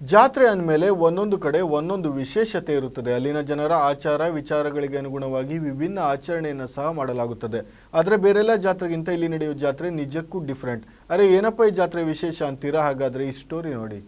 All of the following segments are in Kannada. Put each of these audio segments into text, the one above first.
ಜಾತ್ರೆ ಅಂದಮೇಲೆ ಒಂದೊಂದು ಕಡೆ ಒಂದೊಂದು ವಿಶೇಷತೆ ಇರುತ್ತದೆ. ಅಲ್ಲಿನ ಜನರ ಆಚಾರ ವಿಚಾರಗಳಿಗೆ ಅನುಗುಣವಾಗಿ ವಿಭಿನ್ನ ಆಚರಣೆಯನ್ನು ಸಹ ಮಾಡಲಾಗುತ್ತದೆ. ಆದರೆ ಬೇರೆಲ್ಲ ಜಾತ್ರೆಗಿಂತ ಇಲ್ಲಿ ನಡೆಯುವ ಜಾತ್ರೆ ನಿಜಕ್ಕೂ ಡಿಫ್ರೆಂಟ್ ಅರೆ ಏನಪ್ಪ ಈ ಜಾತ್ರೆ ವಿಶೇಷ ಅಂತೀರಾ? ಹಾಗಾದರೆ ಈ ಸ್ಟೋರಿ ನೋಡಿ.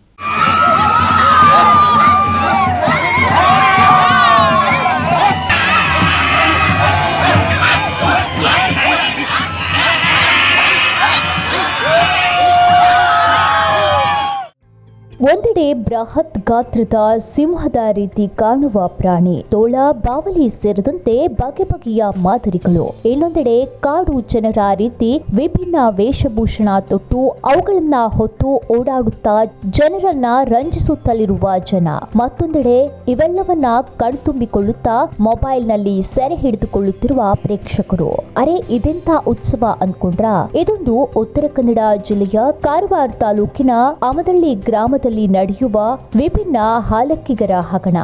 ಒಂದೆಡೆ ಬೃಹತ್ ಗಾತ್ರದ ಸಿಂಹದ ರೀತಿ ಕಾಣುವ ಪ್ರಾಣಿ, ತೋಳ, ಬಾವಲಿ ಸೇರಿದಂತೆ ಬಗೆ ಬಗೆಯ ಮಾದರಿಗಳು. ಇನ್ನೊಂದೆಡೆ ಕಾಡು ಜನರ ರೀತಿ ವಿಭಿನ್ನ ವೇಷಭೂಷಣ ತೊಟ್ಟು ಅವುಗಳನ್ನ ಹೊತ್ತು ಓಡಾಡುತ್ತಾ ಜನರನ್ನ ರಂಜಿಸುತ್ತಲಿರುವ ಜನ. ಮತ್ತೊಂದೆಡೆ ಇವೆಲ್ಲವನ್ನ ಕಣ್ತುಂಬಿಕೊಳ್ಳುತ್ತಾ ಮೊಬೈಲ್ನಲ್ಲಿ ಸೆರೆ ಹಿಡಿದುಕೊಳ್ಳುತ್ತಿರುವ ಪ್ರೇಕ್ಷಕರು. ಅರೆ, ಇದೆಂತ ಉತ್ಸವ ಅಂದ್ಕೊಂಡ್ರ ಇದೊಂದು ಉತ್ತರ ಕನ್ನಡ ಜಿಲ್ಲೆಯ ಕಾರವಾರ ತಾಲೂಕಿನ ಅಮದಳ್ಳಿ ಗ್ರಾಮದಲ್ಲಿ ನಡೆಯುವ ವಿಭಿನ್ನ ಹಾಲಕ್ಕಿಗರ ಹಗಣ.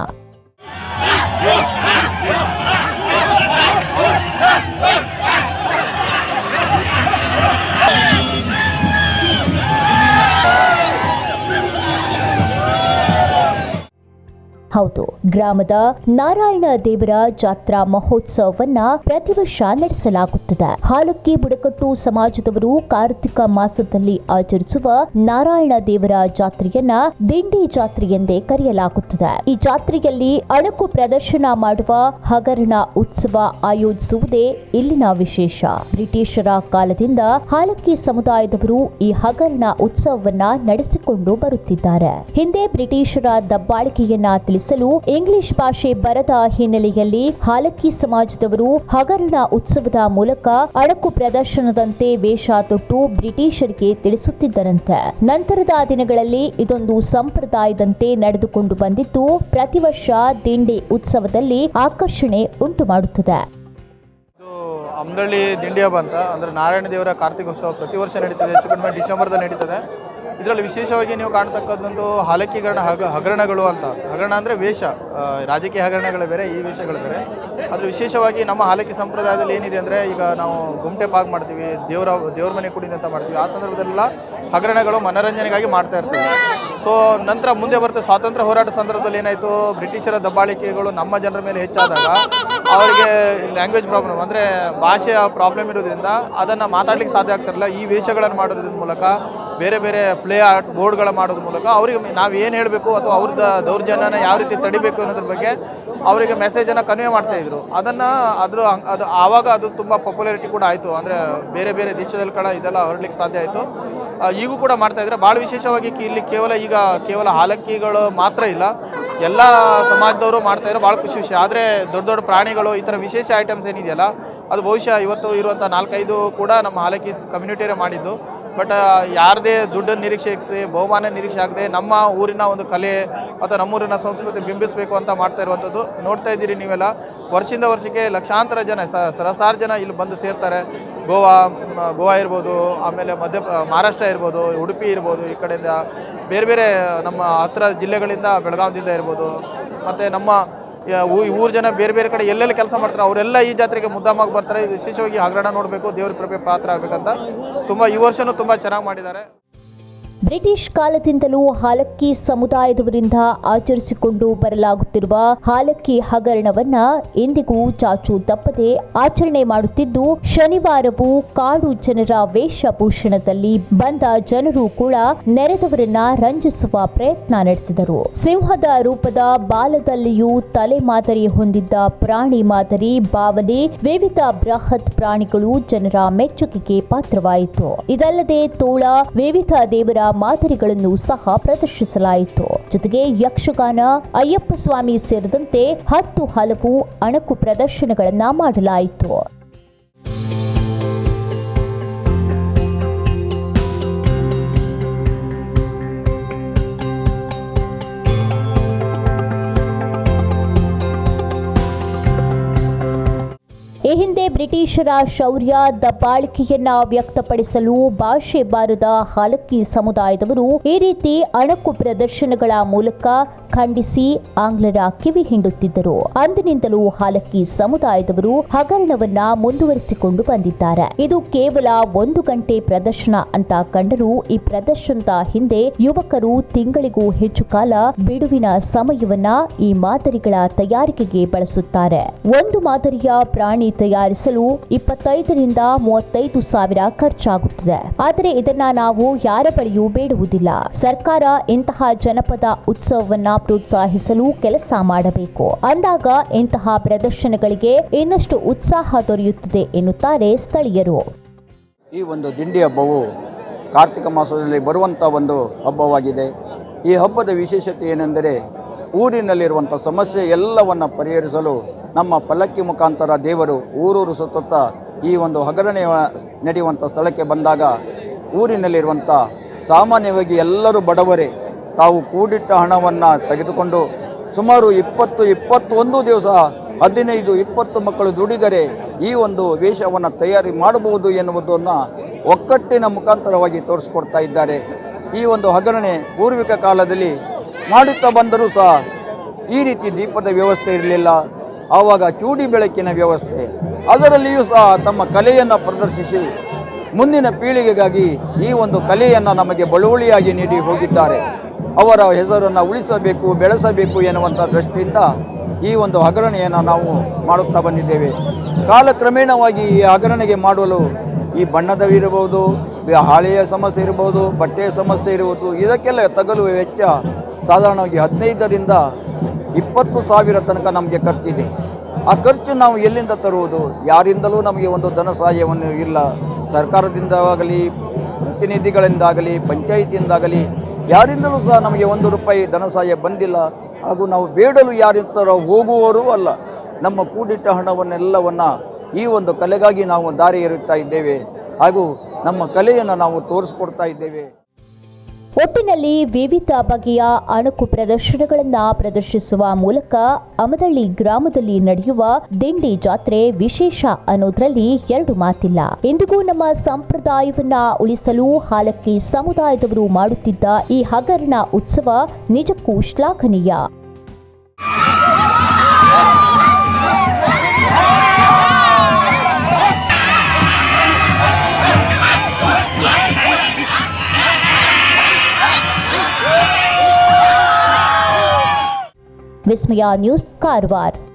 ಹೌದು. ಗ್ರಾಮದ ನಾರಾಯಣ ದೇವರ ಜಾತ್ರಾ ಮಹೋತ್ಸವವನ್ನ ಪ್ರತಿ ವರ್ಷ ನಡೆಸಲಾಗುತ್ತದೆ. ಹಾಲಕ್ಕಿ ಬುಡಕಟ್ಟು ಸಮಾಜದವರು ಕಾರ್ತಿಕ ಮಾಸದಲ್ಲಿ ಆಚರಿಸುವ ನಾರಾಯಣ ದೇವರ ಜಾತ್ರೆಯನ್ನ ದಿಂಡಿ ಜಾತ್ರೆ ಎಂದೇ ಕರೆಯಲಾಗುತ್ತದೆ. ಈ ಜಾತ್ರೆಯಲ್ಲಿ ಅಣಕು ಪ್ರದರ್ಶನ ಮಾಡುವ, ಹಗರಣ ಉತ್ಸವ ಆಯೋಜಿಸುವುದೇ ಇಲ್ಲಿನ ವಿಶೇಷ. ಬ್ರಿಟಿಷರ ಕಾಲದಿಂದ ಹಾಲಕ್ಕಿ ಸಮುದಾಯದವರು ಈ ಹಗರಣ ಉತ್ಸವವನ್ನ ನಡೆಸಿಕೊಂಡು ಬರುತ್ತಿದ್ದಾರೆ. ಹಿಂದೆ ಬ್ರಿಟಿಷರ ದಬ್ಬಾಳಿಕೆಯನ್ನ ತಿಳಿಸಲು ಇಂಗ್ಲಿಷ್ ಭಾಷೆ ಬರದ ಹಿನ್ನೆಲೆಯಲ್ಲಿ ಹಾಲಕ್ಕಿ ಸಮಾಜದವರು ಹಗರಣ ಉತ್ಸವದ ಮೂಲಕ ಅಣಕು ಪ್ರದರ್ಶನದಂತೆ ವೇಷ ತೊಟ್ಟು ಬ್ರಿಟಿಷರಿಗೆ ತಿಳಿಸುತ್ತಿದ್ದರಂತೆ. ನಂತರದ ದಿನಗಳಲ್ಲಿ ಇದೊಂದು ಸಂಪ್ರದಾಯದಂತೆ ನಡೆದುಕೊಂಡು ಬಂದಿದ್ದು, ಪ್ರತಿ ವರ್ಷ ದಿಂಡಿ ಉತ್ಸವದಲ್ಲಿ ಆಕರ್ಷಣೆ ಉಂಟು ಮಾಡುತ್ತದೆ. ಇದು ಅಮ್ದಳ್ಳಿ ದಿಂಡಿ ನಾರಾಯಣ ದೇವರ ಕಾರ್ತಿಕೋತ್ಸವ ಪ್ರತಿ ವರ್ಷ ನಡೀತದೆ. ಹೆಚ್ಚು ಕಡಿಮೆ ಡಿಸೆಂಬರ್ದಲ್ಲಿ ಇದರಲ್ಲಿ ವಿಶೇಷವಾಗಿ ನೀವು ಕಾಣ್ತಕ್ಕಂಥದ್ದು ಹಾಲಕ್ಕಿಗರಣ, ಹಗ, ಹಗರಣಗಳು ಅಂತ. ಹಗರಣ ಅಂದರೆ ವೇಷ. ರಾಜಕೀಯ ಹಗರಣಗಳು ಬೇರೆ, ಈ ವೇಷಗಳು ಬೇರೆ. ಅದು ವಿಶೇಷವಾಗಿ ನಮ್ಮ ಹಾಲಕ್ಕಿ ಸಂಪ್ರದಾಯದಲ್ಲಿ ಏನಿದೆ ಅಂದರೆ ಈಗ ನಾವು ಗುಮ್ಟೆ ಪಾಕ್ ಮಾಡ್ತೀವಿ, ದೇವರ, ದೇವ್ರ ಮನೆ ಕುಡಿದ ಅಂತ ಮಾಡ್ತೀವಿ. ಆ ಸಂದರ್ಭದಲ್ಲೆಲ್ಲ ಹಗರಣಗಳು ಮನೋರಂಜನೆಗಾಗಿ ಮಾಡ್ತಾ ಇರ್ತೀವಿ. ಸೊ ನಂತರ ಮುಂದೆ ಬರುತ್ತೆ ಸ್ವಾತಂತ್ರ್ಯ ಹೋರಾಟ ಸಂದರ್ಭದಲ್ಲಿ ಏನಾಯಿತು? ಬ್ರಿಟಿಷರ ದಬ್ಬಾಳಿಕೆಗಳು ನಮ್ಮ ಜನರ ಮೇಲೆ ಹೆಚ್ಚಾದಾಗ ಅವರಿಗೆ ಲ್ಯಾಂಗ್ವೇಜ್ ಪ್ರಾಬ್ಲಮ್ ಅಂದರೆ ಭಾಷೆಯ ಪ್ರಾಬ್ಲಮ್ ಇರೋದ್ರಿಂದ ಅದನ್ನು ಮಾತಾಡ್ಲಿಕ್ಕೆ ಸಾಧ್ಯ ಆಗ್ತಿರಲಿಲ್ಲ. ಈ ವೇಷಗಳನ್ನು ಮಾಡೋದ್ರ ಮೂಲಕ, ಬೇರೆ ಬೇರೆ ಪ್ಲೇ ಆರ್ಟ್ ಬೋರ್ಡ್ಗಳ ಮಾಡೋದ್ರ ಮೂಲಕ ಅವರಿಗೆ ನಾವು ಏನು ಹೇಳಬೇಕು ಅಥವಾ ಅವ್ರದ್ದು ದೌರ್ಜನ್ಯನ ಯಾವ ರೀತಿ ತಡಿಬೇಕು ಅನ್ನೋದ್ರ ಬಗ್ಗೆ ಅವರಿಗೆ ಮೆಸೇಜನ್ನು ಕನ್ವೆ ಮಾಡ್ತಾ ಇದ್ರು. ಅದನ್ನು ಅದ್ರ ಅದು ಆವಾಗ ಅದು ತುಂಬ ಪಾಪ್ಯುಲಾರಿಟಿ ಕೂಡ ಆಯಿತು. ಅಂದರೆ ಬೇರೆ ಬೇರೆ ದೇಶದಲ್ಲಿ ಕೂಡ ಇದೆಲ್ಲ ಹೊರಡ್ಲಿಕ್ಕೆ ಸಾಧ್ಯ ಆಯಿತು. ಈಗೂ ಕೂಡ ಮಾಡ್ತಾ ಇದ್ದಾರೆ ಭಾಳ ವಿಶೇಷವಾಗಿ ಇಲ್ಲಿ ಕೇವಲ ಈಗ ಕೇವಲ ಹಾಲಕ್ಕಿಗಳು ಮಾತ್ರ ಇಲ್ಲ. ಎಲ್ಲ ಸಮಾಜದವರು ಮಾಡ್ತಾ ಇರೋ ಭಾಳ ಖುಷಿ ವಿಷಯ. ಆದರೆ ದೊಡ್ಡ ದೊಡ್ಡ ಪ್ರಾಣಿಗಳು, ಈ ಥರ ವಿಶೇಷ ಐಟಮ್ಸ್ ಏನಿದೆಯಲ್ಲ, ಅದು ಬಹುಶಃ ಇವತ್ತು ಇರುವಂಥ ನಾಲ್ಕೈದು ಕೂಡ ನಮ್ಮ ಹಾಲಕ್ಕಿ ಕಮ್ಯುನಿಟಿಯರೇ ಮಾಡಿದ್ದು. ಬಟ್ ಯಾರದೇ ದುಡ್ಡನ್ನು ನಿರೀಕ್ಷಿಸಿ, ಬಹುಮಾನ ನಿರೀಕ್ಷೆ ಆಗದೆ ನಮ್ಮ ಊರಿನ ಒಂದು ಕಲೆ ಅಥವಾ ನಮ್ಮೂರಿನ ಸಂಸ್ಕೃತಿ ಬಿಂಬಿಸಬೇಕು ಅಂತ ಮಾಡ್ತಾ ಇರುವಂಥದ್ದು ನೋಡ್ತಾ ಇದ್ದೀರಿ ನೀವೆಲ್ಲ. ವರ್ಷದಿಂದ ವರ್ಷಕ್ಕೆ ಲಕ್ಷಾಂತರ ಜನ ಸಹಸಾರು ಜನ ಇಲ್ಲಿ ಬಂದು ಸೇರ್ತಾರೆ. ಗೋವಾ ಗೋವಾ ಇರ್ಬೋದು, ಆಮೇಲೆ ಮಧ್ಯ ಮಹಾರಾಷ್ಟ್ರ ಇರ್ಬೋದು, ಉಡುಪಿ ಇರ್ಬೋದು, ಈ ಕಡೆಯಿಂದ ಬೇರೆ ಬೇರೆ, ನಮ್ಮ ಹತ್ತಿರ ಜಿಲ್ಲೆಗಳಿಂದ ಬೆಳಗಾವಿಯಿಂದ ಇರ್ಬೋದು. ಮತ್ತು ನಮ್ಮ ಊರು ಜನ ಬೇರೆ ಬೇರೆ ಕಡೆ ಎಲ್ಲೆಲ್ಲಿ ಕೆಲಸ ಮಾಡ್ತಾರೆ ಅವರೆಲ್ಲ ಈ ಜಾತ್ರೆಗೆ ಮುದ್ದಾಮಾಗಿ ಬರ್ತಾರೆ. ವಿಶೇಷವಾಗಿ ಹಗರಣ ನೋಡಬೇಕು, ದೇವ್ರ ಕೃಪೆ ಪಾತ್ರ ಆಗಬೇಕಂತ. ತುಂಬ, ಈ ವರ್ಷವೂ ತುಂಬ ಚೆನ್ನಾಗಿ ಮಾಡಿದ್ದಾರೆ. ಬ್ರಿಟಿಷ್ ಕಾಲದಿಂದಲೂ ಹಾಲಕ್ಕಿ ಸಮುದಾಯದವರಿಂದ ಆಚರಿಸಿಕೊಂಡು ಬರಲಾಗುತ್ತಿರುವ ಹಾಲಕ್ಕಿ ಹಗರಣವನ್ನ ಇಂದಿಗೂ ಚಾಚು ತಪ್ಪದೆ ಆಚರಣೆ ಮಾಡುತ್ತಿದ್ದು, ಶನಿವಾರವೂ ಕಾಡು ಜನರ ವೇಷಭೂಷಣದಲ್ಲಿ ಬಂದ ಜನರು ಕೂಡ ನೆರೆದವರನ್ನ ರಂಜಿಸುವ ಪ್ರಯತ್ನ ನಡೆಸಿದರು. ಸಿಂಹದ ರೂಪದ ಬಾಲದಲ್ಲಿಯೂ ತಲೆ ಮಾದರಿ ಹೊಂದಿದ್ದ ಪ್ರಾಣಿ ಮಾದರಿ ಬಾವಲಿ ವಿವಿಧ ಬೃಹತ್ ಪ್ರಾಣಿಗಳು ಜನರ ಮೆಚ್ಚುಗೆಗೆ ಪಾತ್ರವಾಯಿತು. ಇದಲ್ಲದೆ ತೋಳ, ವಿವಿಧ ದೇವರ ಮಾದರಿಗಳನ್ನು ಸಹ ಪ್ರದರ್ಶಿಸಲಾಯಿತು. ಜೊತೆಗೆ ಯಕ್ಷಗಾನ ಅಯ್ಯಪ್ಪ ಸ್ವಾಮಿ ಸೇರಿದಂತೆ ಹತ್ತು ಹಲವು ಅಣಕು ಪ್ರದರ್ಶನಗಳನ್ನ ಮಾಡಲಾಯಿತು. ಈ ಹಿಂದೆ ಬ್ರಿಟಿಷರ ಶೌರ್ಯ, ದಬ್ಬಾಳಿಕೆಯನ್ನ ವ್ಯಕ್ತಪಡಿಸಲು ಭಾಷೆ ಬಾರದ ಹಾಲಕ್ಕಿ ಸಮುದಾಯದವರು ಈ ರೀತಿ ಅಣಕು ಪ್ರದರ್ಶನಗಳ ಮೂಲಕ ಖಂಡಿಸಿ ಆಂಗ್ಲರ ಕಿವಿ ಹಿಂಡುತ್ತಿದ್ದರು. ಅಂದಿನಿಂದಲೂ ಹಾಲಕ್ಕಿ ಸಮುದಾಯದವರು ಹಗರಣವನ್ನ ಮುಂದುವರಿಸಿಕೊಂಡು ಬಂದಿದ್ದಾರೆ. ಇದು ಕೇವಲ ಒಂದು ಗಂಟೆ ಪ್ರದರ್ಶನ ಅಂತ ಕಂಡರೂ ಈ ಪ್ರದರ್ಶನದ ಹಿಂದೆ ಯುವಕರು ತಿಂಗಳಿಗೂ ಹೆಚ್ಚು ಕಾಲ ಬಿಡುವಿನ ಸಮಯವನ್ನ ಈ ಮಾದರಿಗಳ ತಯಾರಿಕೆಗೆ ಬಳಸುತ್ತಾರೆ. ಒಂದು ಮಾದರಿಯ ಪ್ರಾಣಿ ತಯಾರಿಸಲು ಇಪ್ಪತ್ತೈದರಿಂದ ಮೂವತ್ತೈದು ಸಾವಿರ ಖರ್ಚಾಗುತ್ತದೆ. ಆದರೆ ಇದನ್ನ ನಾವು ಯಾರ ಬಳಿಯೂ ಬೇಡುವುದಿಲ್ಲ. ಸರ್ಕಾರ ಇಂತಹ ಜನಪದ ಉತ್ಸವವನ್ನ ಪ್ರೋತ್ಸಾಹಿಸಲು ಕೆಲಸ ಮಾಡಬೇಕು. ಅಂದಾಗ ಇಂತಹ ಪ್ರದರ್ಶನಗಳಿಗೆ ಇನ್ನಷ್ಟು ಉತ್ಸಾಹ ದೊರೆಯುತ್ತದೆ ಎನ್ನುತ್ತಾರೆ ಸ್ಥಳೀಯರು. ಈ ಒಂದು ದಿಂಡಿ ಹಬ್ಬವು ಕಾರ್ತಿಕ ಮಾಸದಲ್ಲಿ ಬರುವಂಥ ಒಂದು ಹಬ್ಬವಾಗಿದೆ. ಈ ಹಬ್ಬದ ವಿಶೇಷತೆ ಏನೆಂದರೆ ಊರಿನಲ್ಲಿರುವಂಥ ಸಮಸ್ಯೆ ಎಲ್ಲವನ್ನು ಪರಿಹರಿಸಲು ನಮ್ಮ ಪಲ್ಲಕ್ಕಿ ಮುಖಾಂತರ ದೇವರು ಊರೂರು ಸುತ್ತ ಈ ಒಂದು ಹಗರಣೆ ನಡೆಯುವಂಥ ಸ್ಥಳಕ್ಕೆ ಬಂದಾಗ ಊರಿನಲ್ಲಿರುವಂಥ ಸಾಮಾನ್ಯವಾಗಿ ಎಲ್ಲರೂ ಬಡವರೇ ತಾವು ಕೂಡಿಟ್ಟ ಹಣವನ್ನು ತೆಗೆದುಕೊಂಡು ಸುಮಾರು ಇಪ್ಪತ್ತು, ಇಪ್ಪತ್ತೊಂದು ದಿವಸ, ಹದಿನೈದು, ಇಪ್ಪತ್ತು ಮಕ್ಕಳು ದುಡಿದರೆ ಈ ಒಂದು ವೇಷವನ್ನು ತಯಾರಿ ಮಾಡಬಹುದು ಎನ್ನುವುದನ್ನು ಒಕ್ಕಟ್ಟಿನ ಮುಖಾಂತರವಾಗಿ ತೋರಿಸ್ಕೊಡ್ತಾ ಇದ್ದಾರೆ. ಈ ಒಂದು ಹಗರಣೆ ಪೂರ್ವಿಕ ಕಾಲದಲ್ಲಿ ಮಾಡುತ್ತಾ ಬಂದರೂ ಸಹ ಈ ರೀತಿ ದೀಪದ ವ್ಯವಸ್ಥೆ ಇರಲಿಲ್ಲ. ಆವಾಗ ಚೂಡಿ ಬೆಳಕಿನ ವ್ಯವಸ್ಥೆ. ಅದರಲ್ಲಿಯೂ ಸಹ ತಮ್ಮ ಕಲೆಯನ್ನು ಪ್ರದರ್ಶಿಸಿ ಮುಂದಿನ ಪೀಳಿಗೆಗಾಗಿ ಈ ಒಂದು ಕಲೆಯನ್ನು ನಮಗೆ ಬಳುವಳಿಯಾಗಿ ನೀಡಿ ಹೋಗಿದ್ದಾರೆ. ಅವರ ಹೆಸರನ್ನು ಉಳಿಸಬೇಕು, ಬೆಳೆಸಬೇಕು ಎನ್ನುವಂಥ ದೃಷ್ಟಿಯಿಂದ ಈ ಒಂದು ಹಗರಣೆಯನ್ನು ನಾವು ಮಾಡುತ್ತಾ ಬಂದಿದ್ದೇವೆ. ಕಾಲಕ್ರಮೇಣವಾಗಿ ಈ ಹಗರಣೆಗೆ ಮಾಡಲು ಈ ಬಣ್ಣದವಿರಬಹುದು ಹಾಳೆಯ ಸಮಸ್ಯೆ ಇರಬಹುದು ಬಟ್ಟೆಯ ಸಮಸ್ಯೆ ಇರುವುದು ಇದಕ್ಕೆಲ್ಲ ತಗಲುವ ವೆಚ್ಚ ಸಾಧಾರಣವಾಗಿ ಹದಿನೈದರಿಂದ ಇಪ್ಪತ್ತು ಸಾವಿರ ತನಕ ನಮಗೆ ಖರ್ಚಿದೆ. ಆ ಖರ್ಚು ನಾವು ಎಲ್ಲಿಂದ ತರುವುದು? ಯಾರಿಂದಲೂ ನಮಗೆ ಒಂದು ಧನ ಸಹಾಯವನ್ನು ಇಲ್ಲ. ಸರ್ಕಾರದಿಂದಾಗಲಿ, ಪ್ರತಿನಿಧಿಗಳಿಂದಾಗಲಿ, ಪಂಚಾಯಿತಿಯಿಂದಾಗಲಿ ಯಾರಿಂದಲೂ ಸಹ ನಮಗೆ ಒಂದು ರೂಪಾಯಿ ಧನ ಸಹಾಯ ಬಂದಿಲ್ಲ. ಹಾಗೂ ನಾವು ಬೇಡಲು ಯಾರಿಂತರ ಹೋಗುವವರೂ ಅಲ್ಲ. ನಮ್ಮ ಕೂಡಿಟ್ಟ ಹಣವನ್ನೆಲ್ಲವನ್ನು ಈ ಒಂದು ಕಲೆಗಾಗಿ ನಾವು ದಾರಿ ಇರುತ್ತಾ ಇದ್ದೇವೆ. ಹಾಗೂ ನಮ್ಮ ಕಲೆಯನ್ನು ನಾವು ತೋರಿಸ್ಕೊಡ್ತಾ ಇದ್ದೇವೆ. ಒಟ್ಟಿನಲ್ಲಿ ವಿವಿಧ ಬಗೆಯ ಅಣುಕು ಪ್ರದರ್ಶನಗಳನ್ನು ಪ್ರದರ್ಶಿಸುವ ಮೂಲಕ ಅಮದಳ್ಳಿ ಗ್ರಾಮದಲ್ಲಿ ನಡೆಯುವ ದಿಂಡಿ ಜಾತ್ರೆ ವಿಶೇಷ ಅನ್ನೋದ್ರಲ್ಲಿ ಎರಡು ಮಾತಿಲ್ಲ. ಇಂದಿಗೂ ನಮ್ಮ ಸಂಪ್ರದಾಯವನ್ನ ಉಳಿಸಲು ಹಾಲಕ್ಕಿ ಸಮುದಾಯದವರು ಮಾಡುತ್ತಿದ್ದ ಈ ಹಗರಣ ಉತ್ಸವ ನಿಜಕ್ಕೂ ಶ್ಲಾಘನೀಯ. विस्मया न्यूज़ कारवार